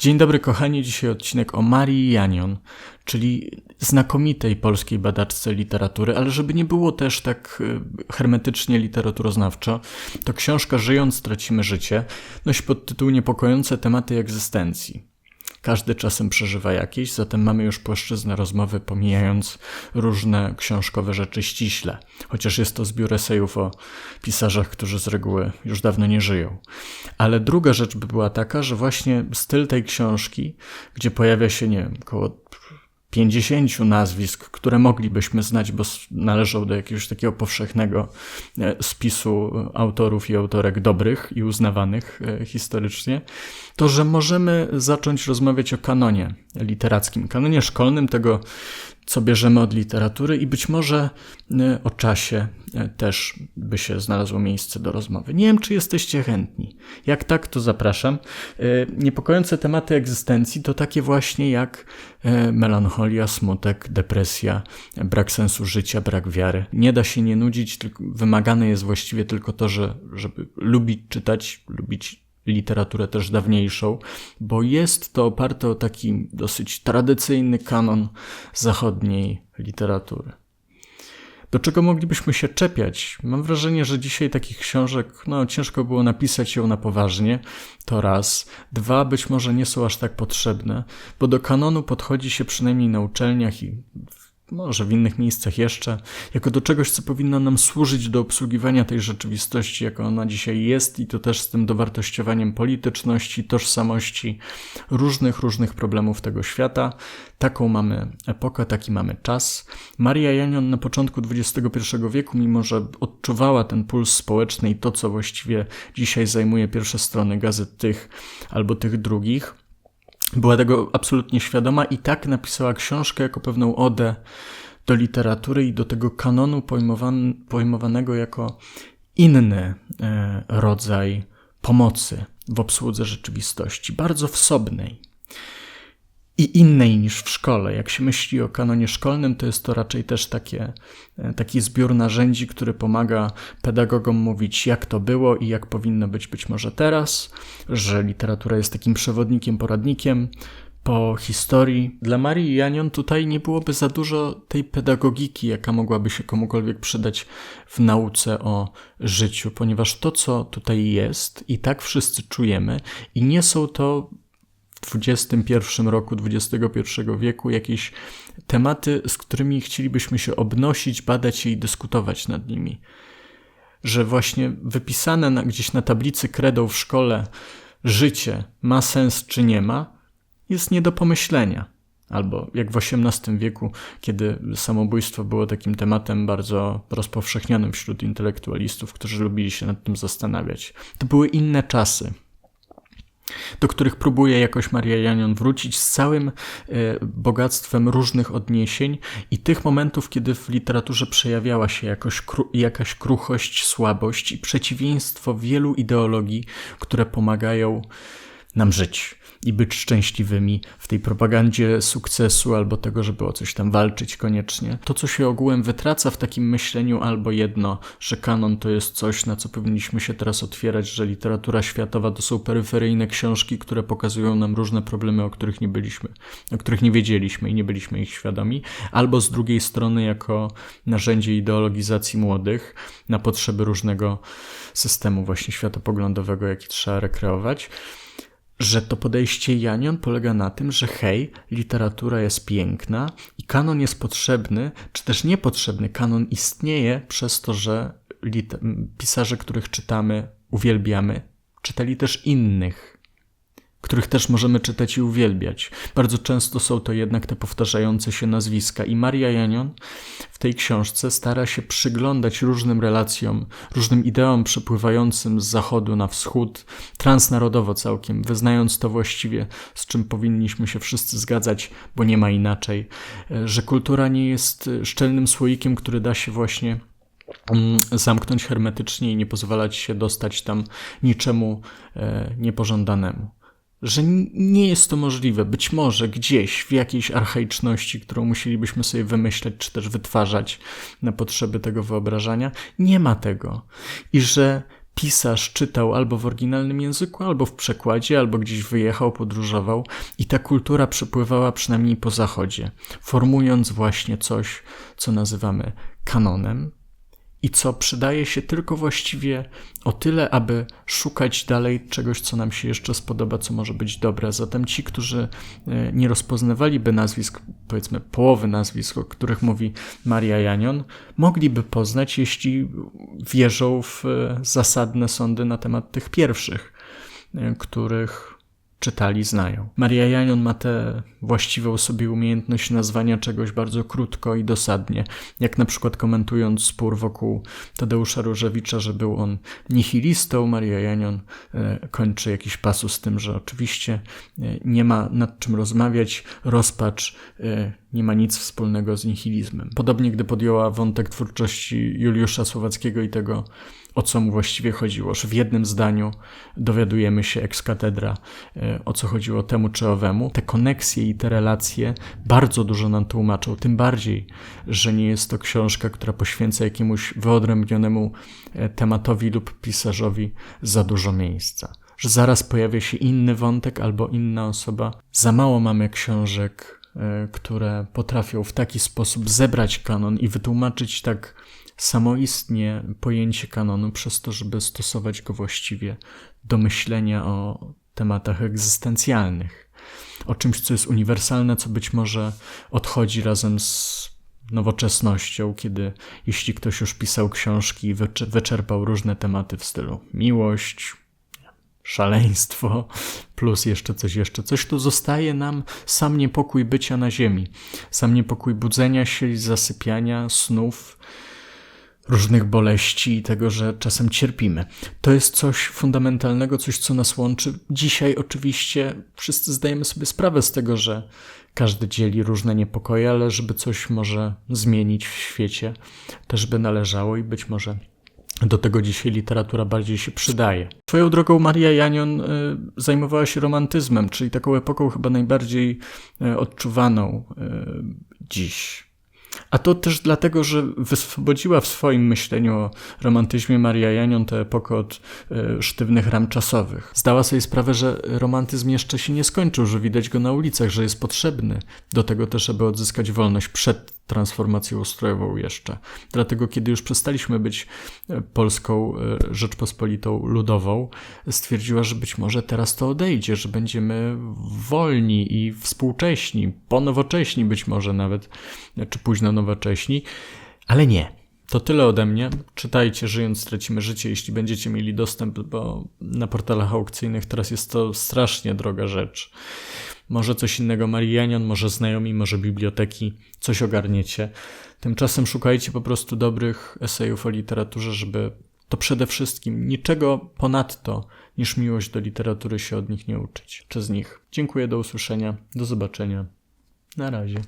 Dzień dobry kochani, dzisiaj odcinek o Marii Janion, czyli znakomitej polskiej badaczce literatury, ale żeby nie było też tak e, hermetycznie literaturoznawczo, to książka Żyjąc tracimy życie nosi podtytuł Niepokojące tematy egzystencji. Każdy czasem przeżywa jakieś, zatem mamy już płaszczyznę rozmowy, pomijając różne książkowe rzeczy ściśle, chociaż jest to zbiór esejów o pisarzach, którzy z reguły już dawno nie żyją. Ale druga rzecz by była taka, że właśnie styl tej książki, gdzie pojawia się, nie wiem, 50 nazwisk, które moglibyśmy znać, bo należą do jakiegoś takiego powszechnego e, spisu autorów i autorek dobrych i uznawanych e, historycznie, to że możemy zacząć rozmawiać o kanonie literackim, kanonie szkolnym, tego co bierzemy od literatury i być może e, o czasie e, też by się znalazło miejsce do rozmowy. Nie wiem, czy jesteście chętni. Jak tak, to zapraszam. E, niepokojące tematy egzystencji to takie właśnie jak melancholia, smutek, depresja, brak sensu życia, brak wiary. Nie da się nie nudzić, wymagane jest właściwie tylko to, że, żeby lubić czytać, lubić literaturę też dawniejszą, bo jest to oparte o taki dosyć tradycyjny kanon zachodniej literatury. Do czego moglibyśmy się czepiać? Mam wrażenie, że dzisiaj takich książek, no ciężko było napisać ją na poważnie, to raz. Dwa, być może nie są aż tak potrzebne, bo do kanonu podchodzi się przynajmniej na uczelniach i może w innych miejscach jeszcze, jako do czegoś, co powinno nam służyć do obsługiwania tej rzeczywistości, jaka ona dzisiaj jest, i to też z tym dowartościowaniem polityczności, tożsamości, różnych, różnych problemów tego świata. Taką mamy epokę, taki mamy czas. Maria Janion na początku XXI wieku, mimo że odczuwała ten puls społeczny i to, co właściwie dzisiaj zajmuje pierwsze strony gazet tych albo tych drugich, była tego absolutnie świadoma i tak napisała książkę jako pewną odę do literatury i do tego kanonu pojmowan pojmowanego jako inny e, rodzaj pomocy w obsłudze rzeczywistości, bardzo wsobnej i innej niż w szkole. Jak się myśli o kanonie szkolnym, to jest to raczej też takie, e, taki zbiór narzędzi, który pomaga pedagogom mówić, jak to było i jak powinno być być może teraz, że literatura jest takim przewodnikiem, poradnikiem po historii. Dla Marii Janion tutaj nie byłoby za dużo tej pedagogiki, jaka mogłaby się komukolwiek przydać w nauce o życiu, ponieważ to, co tutaj jest, i tak wszyscy czujemy, i nie są to XXI roku XXI wieku jakieś tematy, z którymi chcielibyśmy się obnosić, badać je i dyskutować nad nimi. Że właśnie wypisane na, gdzieś na tablicy kredą w szkole życie ma sens czy nie ma, jest nie do pomyślenia. Albo jak w XVIII wieku, kiedy samobójstwo było takim tematem bardzo rozpowszechnionym wśród intelektualistów, którzy lubili się nad tym zastanawiać. To były inne czasy do których próbuje jakoś Maria Janion wrócić z całym e, bogactwem różnych odniesień i tych momentów, kiedy w literaturze przejawiała się jakoś, jakaś kruchość, słabość i przeciwieństwo wielu ideologii, które pomagają nam żyć i być szczęśliwymi w tej propagandzie sukcesu albo tego, żeby o coś tam walczyć koniecznie. To, co się ogółem wytraca w takim myśleniu, albo jedno, że kanon to jest coś, na co powinniśmy się teraz otwierać, że literatura światowa to są peryferyjne książki, które pokazują nam różne problemy, o których nie byliśmy, o których nie wiedzieliśmy i nie byliśmy ich świadomi, albo z drugiej strony jako narzędzie ideologizacji młodych na potrzeby różnego systemu właśnie światopoglądowego, jaki trzeba rekreować że to podejście Janion polega na tym, że hej, literatura jest piękna i kanon jest potrzebny, czy też niepotrzebny. Kanon istnieje przez to, że pisarze, których czytamy, uwielbiamy, czytali też innych których też możemy czytać i uwielbiać. Bardzo często są to jednak te powtarzające się nazwiska i Maria Janion w tej książce stara się przyglądać różnym relacjom, różnym ideom przepływającym z zachodu na wschód, transnarodowo całkiem, wyznając to właściwie, z czym powinniśmy się wszyscy zgadzać, bo nie ma inaczej, że kultura nie jest szczelnym słoikiem, który da się właśnie mm, zamknąć hermetycznie i nie pozwalać się dostać tam niczemu e, niepożądanemu że nie jest to możliwe. Być może gdzieś w jakiejś archaiczności, którą musielibyśmy sobie wymyśleć, czy też wytwarzać na potrzeby tego wyobrażania, nie ma tego. I że pisarz czytał albo w oryginalnym języku, albo w przekładzie, albo gdzieś wyjechał, podróżował i ta kultura przepływała przynajmniej po zachodzie, formując właśnie coś, co nazywamy kanonem, i co przydaje się tylko właściwie o tyle, aby szukać dalej czegoś, co nam się jeszcze spodoba, co może być dobre. Zatem ci, którzy e, nie rozpoznawaliby nazwisk, powiedzmy połowy nazwisk, o których mówi Maria Janion, mogliby poznać, jeśli wierzą w e, zasadne sądy na temat tych pierwszych, e, których czytali, znają. Maria Janion ma tę właściwą sobie umiejętność nazwania czegoś bardzo krótko i dosadnie, jak na przykład komentując spór wokół Tadeusza Różewicza, że był on nihilistą, Maria Janion e, kończy jakiś pasus z tym, że oczywiście e, nie ma nad czym rozmawiać, rozpacz e, nie ma nic wspólnego z nihilizmem. Podobnie gdy podjęła wątek twórczości Juliusza Słowackiego i tego, o co mu właściwie chodziło, że w jednym zdaniu dowiadujemy się ex katedra, e, o co chodziło temu czy owemu. Te koneksje i te relacje bardzo dużo nam tłumaczą, tym bardziej, że nie jest to książka, która poświęca jakiemuś wyodrębnionemu e, tematowi lub pisarzowi za dużo miejsca. Że zaraz pojawia się inny wątek albo inna osoba. Za mało mamy książek, które potrafią w taki sposób zebrać kanon i wytłumaczyć tak samoistnie pojęcie kanonu przez to, żeby stosować go właściwie do myślenia o tematach egzystencjalnych, o czymś, co jest uniwersalne, co być może odchodzi razem z nowoczesnością, kiedy jeśli ktoś już pisał książki i wyczerpał różne tematy w stylu miłość, szaleństwo, plus jeszcze coś, jeszcze coś, to zostaje nam sam niepokój bycia na ziemi, sam niepokój budzenia się, zasypiania, snów, różnych boleści i tego, że czasem cierpimy. To jest coś fundamentalnego, coś, co nas łączy. Dzisiaj oczywiście wszyscy zdajemy sobie sprawę z tego, że każdy dzieli różne niepokoje, ale żeby coś może zmienić w świecie, też by należało i być może do tego dzisiaj literatura bardziej się przydaje. Swoją drogą Maria Janion y, zajmowała się romantyzmem, czyli taką epoką chyba najbardziej y, odczuwaną y, dziś a to też dlatego, że wyswobodziła w swoim myśleniu o romantyzmie Maria Janion tę epokę od sztywnych ram czasowych. Zdała sobie sprawę, że romantyzm jeszcze się nie skończył, że widać go na ulicach, że jest potrzebny do tego też, aby odzyskać wolność przed transformacją ustrojową jeszcze. Dlatego, kiedy już przestaliśmy być e, Polską e, Rzeczpospolitą Ludową, stwierdziła, że być może teraz to odejdzie, że będziemy wolni i współcześni, ponowocześni być może nawet, czy późno nowocześni, ale nie. To tyle ode mnie. Czytajcie, żyjąc stracimy życie, jeśli będziecie mieli dostęp, bo na portalach aukcyjnych teraz jest to strasznie droga rzecz. Może coś innego Marianion, może znajomi, może biblioteki, coś ogarniecie. Tymczasem szukajcie po prostu dobrych esejów o literaturze, żeby to przede wszystkim niczego ponadto niż miłość do literatury się od nich nie uczyć, czy z nich. Dziękuję, do usłyszenia, do zobaczenia. Na razie.